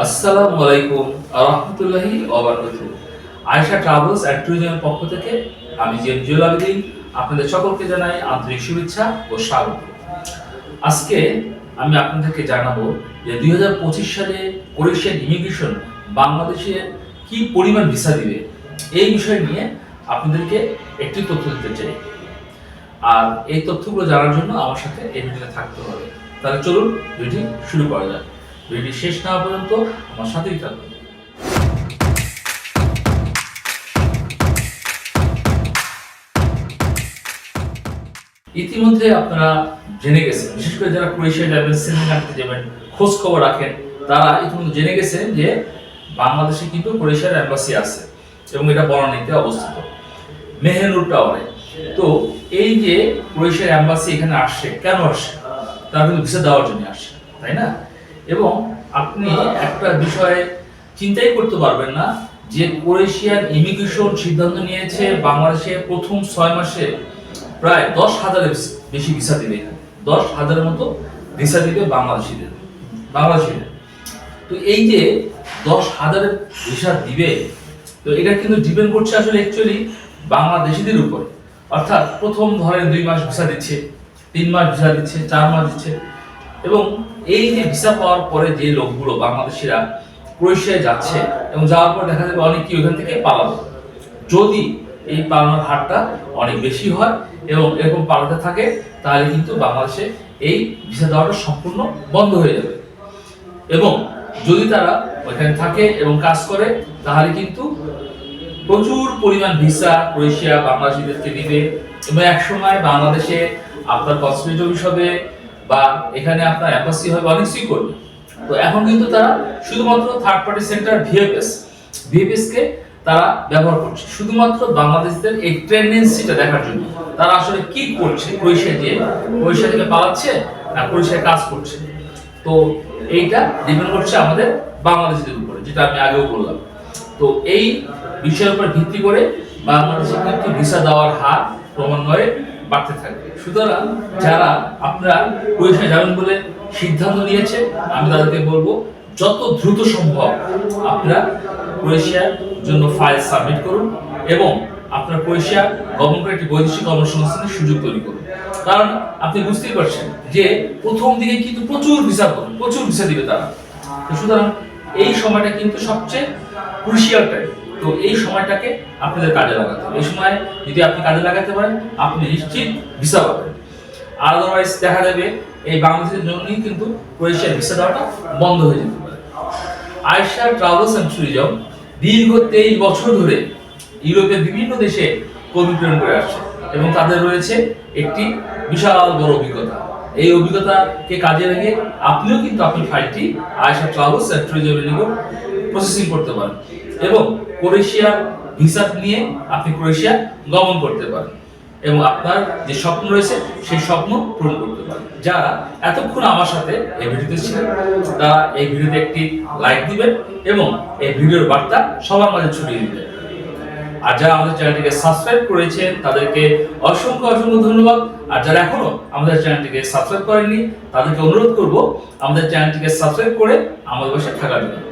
আসসালামু আলাইকুম রহমতুল্লাহি ওবারাকাতুহু আয়েশা ট্রাভেলস অ্যান্ড ট্যুরিজমের পক্ষ থেকে আমি জি এম আবেদিন আপনাদের সকলকে জানাই আন্তরিক শুভেচ্ছা ও স্বাগত। আজকে আমি আপনাদেরকে জানাব যে দুই হাজার পঁচিশ সালে ক্রোয়েশিয়ান ইমিগ্রেশন বাংলাদেশে কি পরিমাণ ভিসা দিবে, এই বিষয় নিয়ে আপনাদেরকে একটি তথ্য দিতে চাই। আর এই তথ্যগুলো জানার জন্য আমার সাথে এই ভিডিওতে থাকতে হবে। তাহলে চলুন, ভিডিওটি শুরু করা যাক। ভিডিওটি শেষ না পর্যন্ত আমার সাথেই থাকুন। ইতিমধ্যে আপনারা জেনে গেছেন, বিশেষ করে যারা ক্রোয়েশিয়া যাবেন কান্ট্রি যাবেন, খোঁজ খবর রাখেন, তারা ইতিমধ্যে জেনে গেছেন যে বাংলাদেশে কিন্তু ক্রোয়েশিয়ার অ্যাম্বাসি আছে এবং এটা বনানীতে অবস্থিত মেহেনুর টাওয়ারে। তো এই যে ক্রোয়েশিয়ার অ্যাম্বাসি এখানে আসছে, কেন আসছে? তারা কিন্তু ভিসা দেওয়ার জন্য আসছে, তাই না? এবং আপনি একটা বিষয়ে চিন্তাই করতে পারবেন না যে ক্রোয়েশিয়ার ইমিগ্রেশন সিদ্ধান্ত নিয়েছে বাংলাদেশে প্রথম ছয় মাসে প্রায় দশ হাজারের বেশি ভিসা দিবে। দশ হাজারের মতো ভিসা দিবে বাংলাদেশিদের। বাংলাদেশিদের। তো এই যে দশ হাজারের ভিসা দিবে, তো এটা কিন্তু ডিপেন্ড করছে আসলে অ্যাকচুয়ালি বাংলাদেশিদের উপরে। অর্থাৎ প্রথম ধরেন দুই মাস ভিসা দিচ্ছে, তিন মাস ভিসা দিচ্ছে, চার মাস দিচ্ছে। এবং এই যে ভিসা পাওয়ার পরে যে লোকগুলো বাংলাদেশিরা ক্রোয়েশিয়ায় যাচ্ছে এবং যাওয়ার পর দেখা যাবে অনেকেই ওখান থেকে পালাবে। যদি এই পালানোর হারটা অনেক বেশি হয় এবং এরকম পালাতে থাকে, তাহলে কিন্তু বাংলাদেশে এই ভিসা দেওয়াটা সম্পূর্ণ বন্ধ হয়ে যাবে। এবং যদি তারা ওইখানে থাকে এবং কাজ করে, তাহলে কিন্তু প্রচুর পরিমাণ ভিসা ক্রোয়েশিয়া বাংলাদেশিদেরকে দিবে এবং একসময় বাংলাদেশে আপনার কসমেটিক হবে বা এখানে আপনার অ্যাম্বাসি হবে অনেক কিছুই করবে। তো এখন কিন্তু তারা শুধুমাত্র third party center VFS VFS কে তারা ব্যবহার করছে। শুধুমাত্র বাংলাদেশিদের এই টেন্ডেন্সিটা দেখার জন্য। তারা আসলে কি করছে? ক্রোয়েশিয়া দিয়ে। ক্রোয়েশিয়া থেকে পালাচ্ছে না ক্রোয়েশিয়ায় কাজ করছে। তো এইটা ডিপেন্ড করছে আমাদের বাংলাদেশিদের উপরে, যেটা আমি আগেও বললাম। তো এই বিষয়ের উপর ভিত্তি করে বাংলাদেশে কিন্তু ভিসা দেওয়ার হার ক্রমান্বয়ে বাড়তে থাকবে। সুতরাং যারা আপনারা ক্রোয়েশিয়া যাবেন বলে সিদ্ধান্ত নিয়েছে, আমি তাদেরকে বলব, যত দ্রুত সম্ভব আপনারা ক্রোয়েশিয়ার জন্য ফাইল সাবমিট করুন এবং আপনার ক্রোয়েশিয়া গমন করে একটি বৈদেশিক কর্মসংস্থানের সুযোগ তৈরি করুন। কারণ আপনি বুঝতেই পারছেন যে প্রথম দিকে কিন্তু প্রচুর ভিসা প্রচুর ভিসা দিবে তারা। সুতরাং এই সময়টা কিন্তু সবচেয়ে ক্রুশিয়াল টাইম তো এই সময়টাকে আপনাদের কাজে লাগাতে হবে। এই সময় যদি আপনি কাজে লাগাতে পারেন, আপনি নিশ্চিত ভিসা পাবেন। আদারওয়াইজ দেখা যাবে এই বাংলাদেশের জন্যই কিন্তু ক্রোয়েশিয়ার ভিসা দেওয়াটা বন্ধ হয়ে যেতে পারে। আয়সা ট্রাভেলস অ্যান্ড ট্যুরিজম দীর্ঘ তেইশ বছর ধরে ইউরোপের বিভিন্ন দেশে কর্মী প্রেরণ করে আসছে এবং তাদের রয়েছে একটি বিশাল বড় অভিজ্ঞতা। এই অভিজ্ঞতাকে কাজে রেখে আপনিও কিন্তু আপনার ফাইলটি আয়সা ট্রাভেলস অ্যান্ড ট্যুরিজমের নিকট প্রসেসিং করতে পারেন। এবং ক্রোয়েশিয়া ভিসা নিয়ে আপনি ক্রোয়েশিয়া গমন করতে পারেন। এবং আপনার যে স্বপ্ন রয়েছে, সেই স্বপ্ন পূরণ করতে পারেন। যারা এতক্ষণ আমার সাথে এই ভিডিওতে ছিলেন, তারা এই ভিডিওতে একটি লাইক দিবেন এবং এই ভিডিওর বার্তা সবার মাঝে ছড়িয়ে দিবেন। আর যারা আমাদের চ্যানেলটিকে সাবস্ক্রাইব করেছেন, তাদেরকে অসংখ্য অসংখ্য ধন্যবাদ। আর যারা এখনও আমাদের চ্যানেলটিকে সাবস্ক্রাইব করেননি, তাদেরকে অনুরোধ করব, আমাদের চ্যানেলটিকে সাবস্ক্রাইব করে আমাদের পাশে থাকার জন্য।